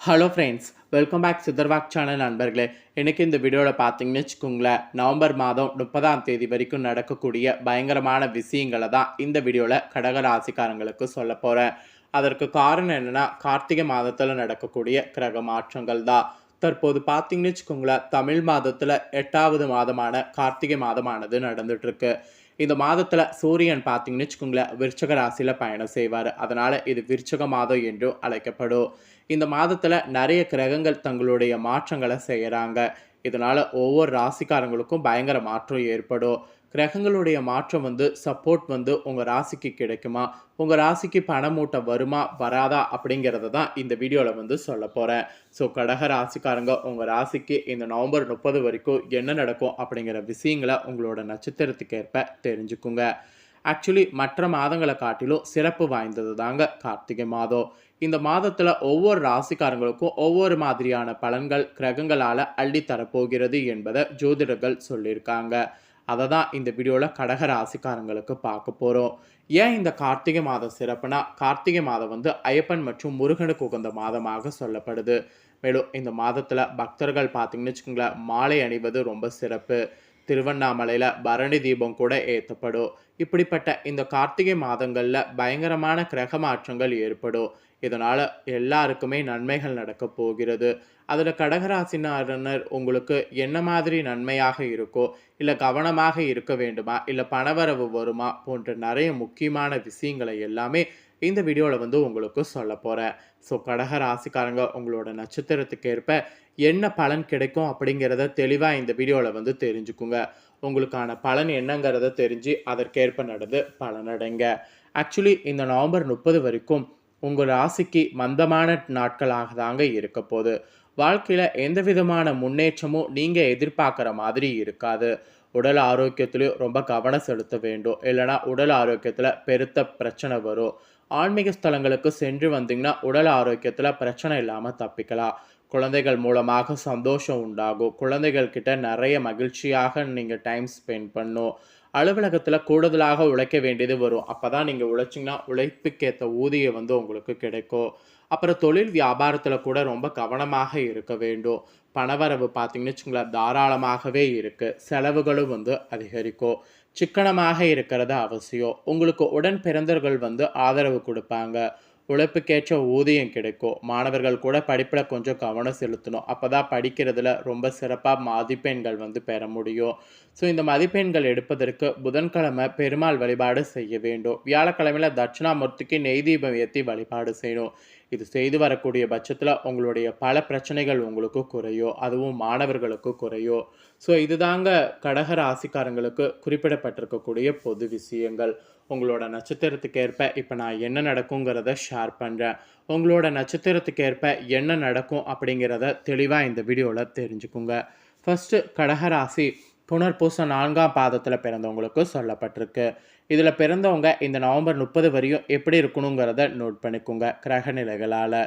Hello friends welcome back சித்தர்வாக் channel நண்பர்களே. எனக்கு இந்த வீடியோவில் பார்த்தீங்கன்னு வச்சுக்கோங்களேன் நவம்பர் மாதம் முப்பதாம் தேதி வரைக்கும் நடக்கக்கூடிய பயங்கரமான விஷயங்களை தான் இந்த வீடியோவில் கடக ராசிக்காரங்களுக்கு சொல்ல போகிறேன் அதற்கு காரணம் என்னென்னா கார்த்திகை மாதத்தில் நடக்கக்கூடிய கிரக மாற்றங்கள் தான். தற்போது பார்த்தீங்கன்னு வச்சுக்கோங்களேன் தமிழ் மாதத்தில் எட்டாவது மாதமான கார்த்திகை மாதமானது நடந்துகிட்ருக்கு இந்த மாதத்தில் சூரியன் பார்த்தீங்கன்னு வச்சுக்கோங்களேன் விருச்சக ராசியில் பயணம் செய்வார். அதனால் இது விருச்சக மாதம் என்றும் அழைக்கப்படும். இந்த மாதத்தில் நிறைய கிரகங்கள் தங்களுடைய மாற்றங்களை செய்கிறாங்க இதனால் ஒவ்வொரு ராசிக்காரங்களுக்கும் பயங்கர மாற்றம் ஏற்படும். கிரகங்களுடைய மாற்றம் வந்து சப்போர்ட் வந்து உங்கள் ராசிக்கு கிடைக்குமா? உங்கள் ராசிக்கு பணமூட்டம் வருமா? வராதா? அப்படிங்கிறத தான் இந்த வீடியோவில் வந்து சொல்ல போகிறேன் ஸோ கடக ராசிக்காரங்க உங்கள் ராசிக்கு இந்த நவம்பர் முப்பது வரைக்கும் என்ன நடக்கும் அப்படிங்கிற விஷயங்களை உங்களோட நட்சத்திரத்துக்கு ஏற்ப தெரிஞ்சுக்குங்க. ஆக்சுவலி மற்ற மாதங்களை காட்டிலும் சிறப்பு வாய்ந்தது தாங்க கார்த்திகை மாதம். இந்த மாதத்தில் ஒவ்வொரு ராசிக்காரங்களுக்கும் ஒவ்வொரு மாதிரியான பலன்கள் கிரகங்களால் அள்ளித்தரப்போகிறது என்பதை ஜோதிடர்கள் சொல்லியிருக்காங்க. அதை தான் இந்த வீடியோவில் கடக ராசிக்காரங்களுக்கு பார்க்க போகிறோம் ஏன் இந்த கார்த்திகை மாதம் சிறப்புனா கார்த்திகை மாதம் வந்து ஐயப்பன் மற்றும் முருகனுக்கு உகந்த மாதமாக சொல்லப்படுது. மேலும் இந்த மாதத்தில் பக்தர்கள் பார்த்தீங்கன்னு வச்சுக்கோங்களேன் மாலை அணிவது ரொம்ப சிறப்பு. திருவண்ணாமலையில் பரணி தீபம் கூட ஏற்றப்படும் இப்படிப்பட்ட இந்த கார்த்திகை மாதங்களில் பயங்கரமான கிரக மாற்றங்கள் ஏற்படும். இதனால் எல்லாருக்குமே நன்மைகள் நடக்க போகிறது. அதில் கடகராசினாரனர் உங்களுக்கு என்ன மாதிரி நன்மையாக இருக்கோ இல்லை கவனமாக இருக்க வேண்டுமா இல்லை பணவரவு வருமா போன்ற நிறைய முக்கியமான விஷயங்களை எல்லாமே இந்த வீடியோவில் வந்து உங்களுக்கு சொல்ல போகிறேன் ஸோ கடக ராசிக்காரங்க உங்களோட நட்சத்திரத்துக்கு ஏற்ப என்ன பலன் கிடைக்கும் அப்படிங்கிறத தெளிவாக இந்த வீடியோவில் வந்து தெரிஞ்சுக்குங்க. உங்களுக்கான பலன் என்னங்கிறத தெரிஞ்சு அதற்கேற்ப நடந்து பலனடைங்க. ஆக்சுவலி இந்த நவம்பர் முப்பது வரைக்கும் உங்கள் ராசிக்கு மந்தமான நாட்களாக தாங்க இருக்க போகுது. வாழ்க்கையில் எந்த விதமான முன்னேற்றமும் நீங்கள் எதிர்பார்க்குற மாதிரி இருக்காது. உடல் ஆரோக்கியத்துலேயும் ரொம்ப கவனம் செலுத்த வேண்டும். இல்லைனா உடல் ஆரோக்கியத்தில் பெருத்த பிரச்சனை வரும். ஆன்மீக ஸ்தலங்களுக்கு சென்று வந்தீங்கன்னா உடல் ஆரோக்கியத்தில் பிரச்சனை இல்லாமல் தப்பிக்கலாம். குழந்தைகள் மூலமாக சந்தோஷம் உண்டாகும். குழந்தைகள் கிட்ட நிறைய மகிழ்ச்சியாக நீங்கள் டைம் ஸ்பெண்ட் பண்ணும். அலுவலகத்தில் கூடுதலாக உழைக்க வேண்டியது வரும். அப்போ தான் நீங்கள் உழைச்சிங்கன்னா உழைப்புக்கேற்ற ஊதியம் வந்து உங்களுக்கு கிடைக்கும். அப்புறம் தொழில் வியாபாரத்தில் கூட ரொம்ப கவனமாக இருக்க வேண்டும். பணவரவு பார்த்தீங்கன்னு வச்சுங்களேன் தாராளமாகவே இருக்குது செலவுகளும் வந்து அதிகரிக்கும். சிக்கனமாக இருக்கிறது அவசியம். உங்களுக்கு உடன் பிறந்தவர்கள் வந்து ஆதரவு கொடுப்பாங்க. உழைப்புக்கேற்ற ஊதியம் கிடைக்கும். மாணவர்கள் கூட படிப்பில் கொஞ்சம் கவனம் செலுத்தணும். அப்போ தான் படிக்கிறதுல ரொம்ப சிறப்பாக மதிப்பெண்கள் வந்து பெற முடியும். ஸோ இந்த மதிப்பெண்கள் எடுப்பதற்கு புதன்கிழமை பெருமாள் வழிபாடு செய்ய வேண்டும். வியாழக்கிழமையில் தட்சிணாமூர்த்திக்கு நெய் தீபம் ஏற்றி வழிபாடு செய்யணும். இது செய்து வரக்கூடிய பட்சத்தில் உங்களுடைய பல பிரச்சனைகள் உங்களுக்கு குறையோ அதுவும் மாணவர்களுக்கு குறையோ. ஸோ இதுதாங்க கடக ராசிக்காரங்களுக்கு குறிப்பிடப்பட்டிருக்கக்கூடிய பொது விஷயங்கள். உங்களோட நட்சத்திரத்துக்கு ஏற்ப இப்போ நான் என்ன நடக்குங்கிறத ஷேர் பண்ணுறேன் உங்களோட நட்சத்திரத்துக்கு ஏற்ப என்ன நடக்கும் அப்படிங்கிறத தெளிவாக இந்த வீடியோவில் தெரிஞ்சுக்குங்க. ஃபஸ்ட்டு கடகராசி புனர்பூச நான்காம் பாதத்தில் பிறந்தவங்களுக்கு சொல்லப்பட்டிருக்கு. இதில் பிறந்தவங்க இந்த நவம்பர் முப்பது வரையும் எப்படி இருக்கணுங்கிறத நோட் பண்ணிக்கோங்க கிரக நிலைகளால்.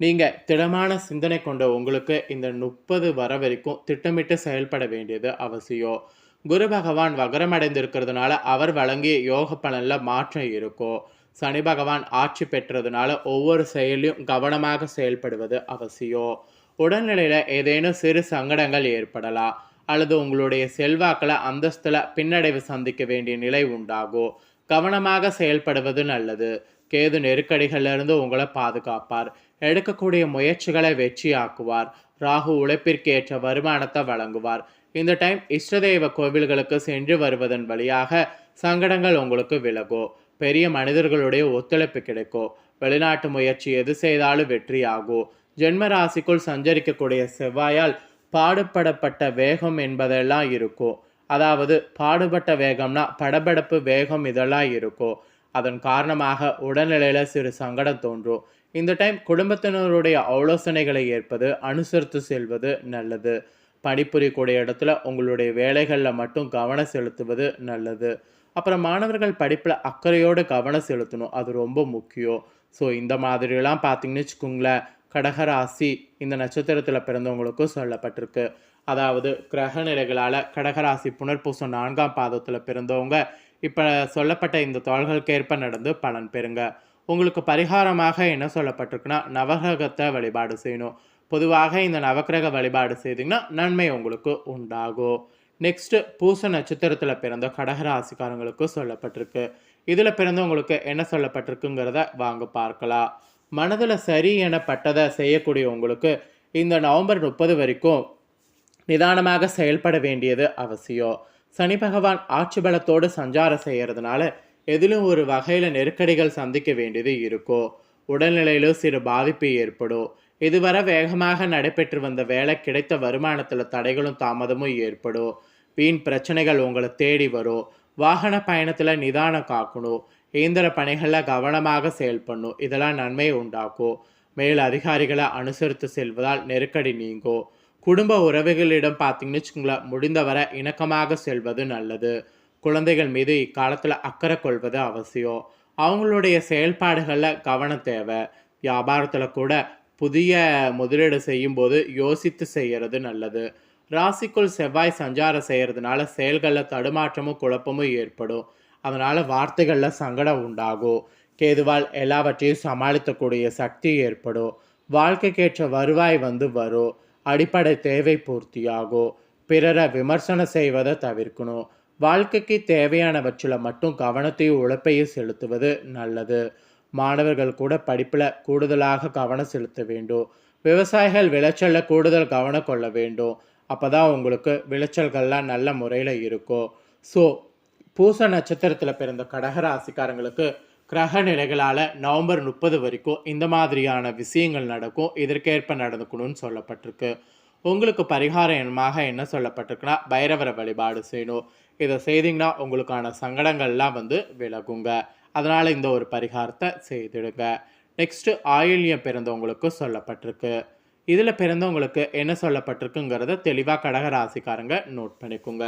நீங்கள் திடமான சிந்தனை கொண்ட உங்களுக்கு இந்த முப்பது வர வரைக்கும் திட்டமிட்டு செயல்பட வேண்டியது அவசியம். குரு பகவான் வகரம் அடைந்திருக்கிறதுனால அவர் வழங்கிய யோக பலனில் மாற்றம் இருக்கும். சனி பகவான் ஆட்சி பெற்றதுனால ஒவ்வொரு செயலையும் கவனமாக செயல்படுவது அவசியம். உடல்நிலையில் ஏதேனும் சிறு சங்கடங்கள் ஏற்படலாம். அல்லது உங்களுடைய செல்வாக்கில் அந்தஸ்தில் பின்னடைவு சந்திக்க வேண்டிய நிலை உண்டாகும் கவனமாக செயல்படுவது நல்லது. கேது நெருக்கடிகளிலிருந்து உங்களை பாதுகாப்பார். எடுக்கக்கூடிய முயற்சிகளை வெற்றியாக்குவார். ராகு உழைப்பிற்கு ஏற்ற வருமானத்தை வழங்குவார். இந்த டைம் இஷ்டதெய்வ கோவில்களுக்கு சென்று வருவதன் வழியாக சங்கடங்கள் உங்களுக்கு விலகும் பெரிய மனிதர்களுடைய ஒத்துழைப்பு கிடைக்கும் வெளிநாட்டு முயற்சி எது செய்தாலும் வெற்றியாகும் ஜென்ம ராசிக்குள் சஞ்சரிக்கக்கூடிய செவ்வாயால் பாடுபடப்பட்ட வேகம் என்பதெல்லாம் இருக்கும் அதாவது பாடுபட்ட வேகம்னா படபடப்பு வேகம் இதெல்லாம் இருக்கும் அதன் காரணமாக உடல்நிலையில் சிறு சங்கடம் தோன்றும். இந்த டைம் குடும்பத்தினருடைய ஆலோசனைகளை ஏற்பது அனுசரித்து செல்வது நல்லது. பணிபுரியக்கூடிய இடத்துல உங்களுடைய வேலைகளில் மட்டும் கவனம் செலுத்துவது நல்லது. அப்புறம் மாணவர்கள் படிப்பில் அக்கறையோடு கவனம் செலுத்தணும் அது ரொம்ப முக்கியம். ஸோ இந்த மாதிரிலாம் பார்த்தீங்கன்னு வச்சுக்கோங்களேன் கடகராசி இந்த நட்சத்திரத்தில் பிறந்தவங்களுக்கும் சொல்லப்பட்டிருக்கு. அதாவது கிரக நிலைகளால் கடகராசி புனர்பூசம் நான்காம் பாதத்தில் பிறந்தவங்க இப்போ சொல்லப்பட்ட இந்த தோள்களுக்கேற்ப நடந்து பலன் பெறுங்க. உங்களுக்கு பரிகாரமாக என்ன சொல்லப்பட்டிருக்குன்னா நவகிரகத்தை வழிபாடு செய்யணும். பொதுவாக இந்த நவக்கிரக வழிபாடு செய்தீங்கன்னா நன்மை உங்களுக்கு உண்டாகும். நெக்ஸ்ட்டு பூச நட்சத்திரத்தில் பிறந்த கடகராசிக்காரங்களுக்கு சொல்லப்பட்டிருக்கு. இதில் பிறந்தவங்களுக்கு என்ன சொல்லப்பட்டிருக்குங்கிறத வாங்க பார்க்கலாம். மனதில் சரி எனப்பட்டதை செய்யக்கூடிய உங்களுக்கு இந்த நவம்பர் முப்பது வரைக்கும் நிதானமாக செயல்பட வேண்டியது அவசியம். சனி பகவான் ஆட்சி பலத்தோடு சஞ்சாரம் செய்கிறதுனால எதிலும் ஒரு வகையில் நெருக்கடிகள் சந்திக்க வேண்டியது இருக்கும். உடல்நிலையிலும் சிறு பாதிப்பு ஏற்படும். இதுவரை வேகமாக நடைபெற்று வந்த வேலை கிடைத்த வருமானத்தில் தடைகளும் தாமதமும் ஏற்படும். வீண் பிரச்சனைகள் உங்களை தேடி வரும். வாகன பயணத்தில் நிதானம் காக்கணும். இயந்திர பணிகளில் கவனமாக செயல்படணும். இதெல்லாம் நன்மையை உண்டாக்கும். மேல் அதிகாரிகளை அனுசரித்து செல்வதால் நெருக்கடி நீங்கும். குடும்ப உறவுகளிடம் பார்த்தீங்கன்னு வச்சுக்கோங்களேன் முடிந்தவரை இணக்கமாக செல்வது நல்லது. குழந்தைகள் மீது இக்காலத்தில் அக்கறை கொள்வது அவசியம். அவங்களுடைய செயல்பாடுகளில் கவனம் தேவை. வியாபாரத்தில் கூட புதிய முதலீடு செய்யும்போது யோசித்து செய்கிறது நல்லது. ராசிக்குள் செவ்வாய் சஞ்சாரம் செய்கிறதுனால செயல்களில் தடுமாற்றமும் குழப்பமும் ஏற்படும். அதனால் வார்த்தைகளில் சங்கடம் உண்டாகும். கேதுவால் எல்லாவற்றையும் சமாளிக்கக்கூடிய சக்தி ஏற்படும். வாழ்க்கைக்கேற்ற வருவாய் வந்து வரும். அடிப்படை தேவை பூர்த்தியாகும். பிறரை விமர்சனம் செய்வதை தவிர்க்கணும். வாழ்க்கைக்கு தேவையானவற்றில் மட்டும் கவனத்தையும் உழைப்பையும் செலுத்துவது நல்லது. மாணவர்கள் கூட படிப்பில் கூடுதலாக கவனம் செலுத்த வேண்டும். விவசாயிகள் விளைச்சலில் கூடுதல் கவனம் கொள்ள வேண்டும். அப்போ தான் உங்களுக்கு விளைச்சல்கள்லாம் நல்ல முறையில் இருக்கும் ஸோ பூச நட்சத்திரத்தில் பிறந்த கடகராசிக்காரங்களுக்கு கிரக நிலைகளால் நவம்பர் முப்பது வரைக்கும் இந்த மாதிரியான விஷயங்கள் நடக்கும். இதற்கேற்ப நடந்துக்கணும்னு சொல்லப்பட்டிருக்கு. உங்களுக்கு பரிகாரமாக என்ன சொல்லப்பட்டிருக்குன்னா பைரவரை வழிபாடு செய்யணும். இதை செய்தீங்கன்னா உங்களுக்கான சங்கடங்கள்லாம் வந்து விலகுங்க. அதனால் இந்த ஒரு பரிகாரத்தை செய்திடுங்க. நெக்ஸ்ட்டு ஆயில்யம் பிறந்தவங்களுக்கு சொல்லப்பட்டிருக்கு. இதில் பிறந்தவங்களுக்கு என்ன சொல்லப்பட்டிருக்குங்கிறத தெளிவாக கடகராசிக்காரங்க நோட் பண்ணிக்கோங்க.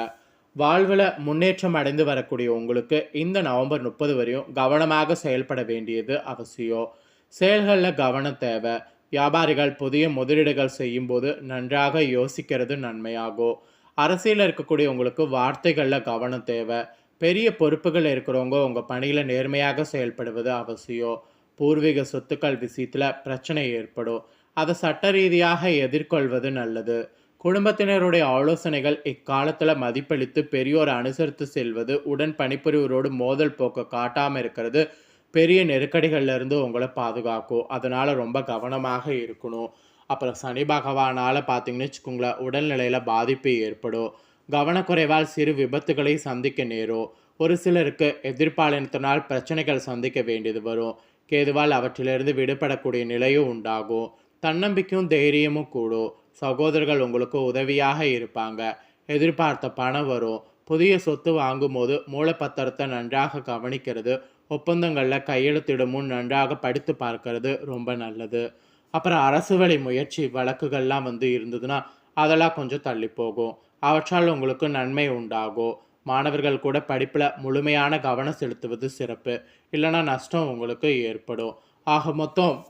வாழ்வில் முன்னேற்றம் அடைந்து வரக்கூடிய உங்களுக்கு இந்த நவம்பர் முப்பது வரையும் கவனமாக செயல்பட வேண்டியது அவசியம். செயல்களில் கவனம் தேவை. வியாபாரிகள் புதிய முதலீடுகள் செய்யும்போது நன்றாக யோசிக்கிறது நன்மையாகும். அரசியலில் இருக்கக்கூடிய உங்களுக்கு வார்த்தைகளில் கவனம் தேவை. பெரிய பொறுப்புகள் இருக்கிறவங்க உங்கள் பணியில் நேர்மையாக செயல்படுவது அவசியம். பூர்வீக சொத்துக்கள் விஷயத்தில் பிரச்சனை ஏற்படும். அதை சட்ட ரீதியாக எதிர்கொள்வது நல்லது. குடும்பத்தினருடைய ஆலோசனைகள் இக்காலத்தில் மதிப்பளித்து பெரியோர் அனுசரித்து செல்வது உடன் பணிபுரிவரோடு மோதல் போக்க காட்டாமல் இருக்கிறது பெரிய நெருக்கடிகள்லேருந்து உங்களை பாதுகாக்கும். அதனால் ரொம்ப கவனமாக இருக்கணும். அப்புறம் சனி பகவானால் பார்த்தீங்கன்னு வச்சுக்கோங்களேன் உடல்நிலையில் பாதிப்பு ஏற்படும். கவனக்குறைவால் சிறு விபத்துகளை சந்திக்க நேரும். ஒரு சிலருக்கு எதிர்பாலினத்தினால் பிரச்சனைகள் சந்திக்க வேண்டியது வரும். கேதுவால் அவற்றிலிருந்து விடுபடக்கூடிய நிலையும் உண்டாகும். தன்னம்பிக்கையும் தைரியமும் கூடும். சகோதரர்கள் உங்களுக்கு உதவியாக இருப்பாங்க. எதிர்பார்த்த பணம் வரும். புதிய சொத்து வாங்கும்போது மூலப்பத்திரத்தை நன்றாக கவனிக்கிறது. ஒப்பந்தங்களில் கையெழுத்திடும் முன் நன்றாக படித்து பார்க்கறது ரொம்ப நல்லது. அப்புறம் அரசு வழி முயற்சி வழக்குகள்லாம் வந்து இருந்ததுன்னா அதெல்லாம் கொஞ்சம் தள்ளி போகும் அவற்றால் உங்களுக்கு நன்மை உண்டாகும். மாணவர்கள் கூட படிப்பில் முழுமையான கவனம் செலுத்துவது சிறப்பு. இல்லைன்னா நஷ்டம் உங்களுக்கு ஏற்படும். ஆக மொத்தம்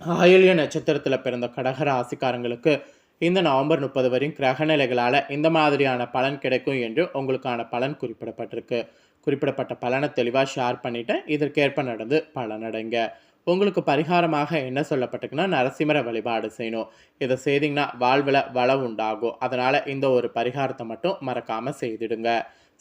ஆயில்ய நட்சத்திரத்தில் பிறந்த கடக ராசிக்காரங்களுக்கு இந்த நவம்பர் முப்பது வரையும் கிரகநிலைகளால் இந்த மாதிரியான பலன் கிடைக்கும் என்று உங்களுக்கான பலன் குறிப்பிடப்பட்டிருக்கு. குறிப்பிடப்பட்ட பலனை தெளிவாக ஷேர் பண்ணிவிட்டேன் இதற்கேற்ப நடந்து பலனடைங்க. உங்களுக்கு பரிகாரமாக என்ன சொல்லப்பட்டிருக்குன்னா நரசிம்மரை வழிபாடு செய்யணும். இதை செய்தீங்கன்னா வாழ்வில் வளம் உண்டாகும். அதனால் இந்த ஒரு பரிகாரத்தை மட்டும் மறக்காமல் செய்திடுங்க.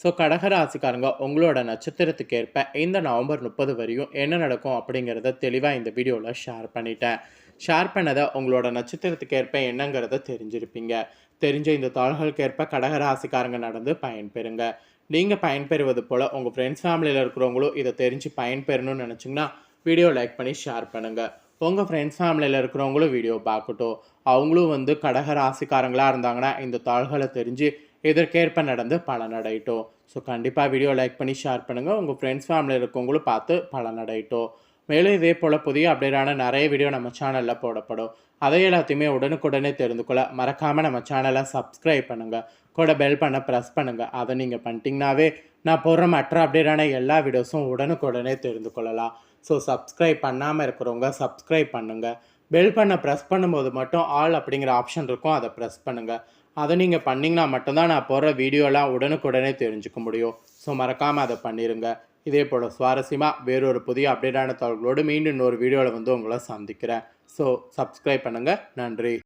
ஸோ கடகராசிக்காரங்க உங்களோட நட்சத்திரத்துக்கு ஏற்ப இந்த நவம்பர் முப்பது வரையும் என்ன நடக்கும் அப்படிங்கிறத தெளிவாக இந்த வீடியோவில் ஷேர் பண்ணிட்டேன். ஷேர் பண்ணதை உங்களோட நட்சத்திரத்துக்கு ஏற்ப என்னங்கிறத தெரிஞ்சிருப்பீங்க. தெரிஞ்ச இந்த தாள்களுக்கு ஏற்ப கடகராசிக்காரங்க நடந்து பயன்பெறுங்க. நீங்கள் பயன்பெறுவது போல் உங்கள் ஃப்ரெண்ட்ஸ் ஃபேமிலியில் இருக்கிறவங்களும் இதை தெரிஞ்சு பயன்பெறணும்னு நினச்சிங்கன்னா வீடியோ லைக் பண்ணி ஷேர் பண்ணுங்கள் உங்கள் ஃப்ரெண்ட்ஸ் ஃபேமிலியில் இருக்கிறவங்களும் வீடியோ பார்க்கட்டும். அவங்களும் வந்து கடக ராசிக்காரங்களாக இருந்தாங்கன்னா இந்த தாள்களை தெரிஞ்சு இதற்கேற்ப நடந்து பலனடையட்டும் ஸோ கண்டிப்பாக வீடியோ லைக் பண்ணி ஷேர் பண்ணுங்கள் உங்கள் ஃப்ரெண்ட்ஸ் ஃபேமிலியில் இருக்கவங்களும் பார்த்து பலனடையட்டும் மேலும் இதே போல் புதிய அப்டேட்டான நிறைய வீடியோ நம்ம சேனலில் போடப்படும். அதை எல்லாத்தையுமே உடனுக்குடனே தெரிந்து கொள்ள மறக்காமல் நம்ம சேனலை சப்ஸ்கிரைப் பண்ணுங்கள் கூட பெல் பண்ண ப்ரெஸ் பண்ணுங்கள் அதை நீங்கள் பண்ணிட்டீங்கனாவே நான் போடுற மற்ற அப்டேட்டான எல்லா வீடியோஸும் உடனுக்குடனே தெரிந்து கொள்ளலாம். ஸோ சப்ஸ்கிரைப் பண்ணாமல் இருக்கிறவங்க சப்ஸ்கிரைப் பண்ணுங்கள் பெல் பண்ண ப்ரெஸ் பண்ணும்போது மட்டும் ஆல் அப்படிங்கிற ஆப்ஷன் இருக்கும். அதை ப்ரெஸ் பண்ணுங்கள் அதை நீங்கள் பண்ணிங்கன்னா மட்டும்தான் நான் போடுற வீடியோலாம் உடனுக்குடனே தெரிஞ்சுக்க முடியும். ஸோ மறக்காமல் அதை பண்ணிடுங்க இதே போல் சுவாரஸ்யமாக வேறொரு புதிய அப்டேட்டான தகவல்களோடு மீண்டும் இன்னொரு வீடியோவில் வந்து உங்களை சந்திக்கிறேன். ஸோ சப்ஸ்கிரைப் பண்ணுங்கள் நன்றி.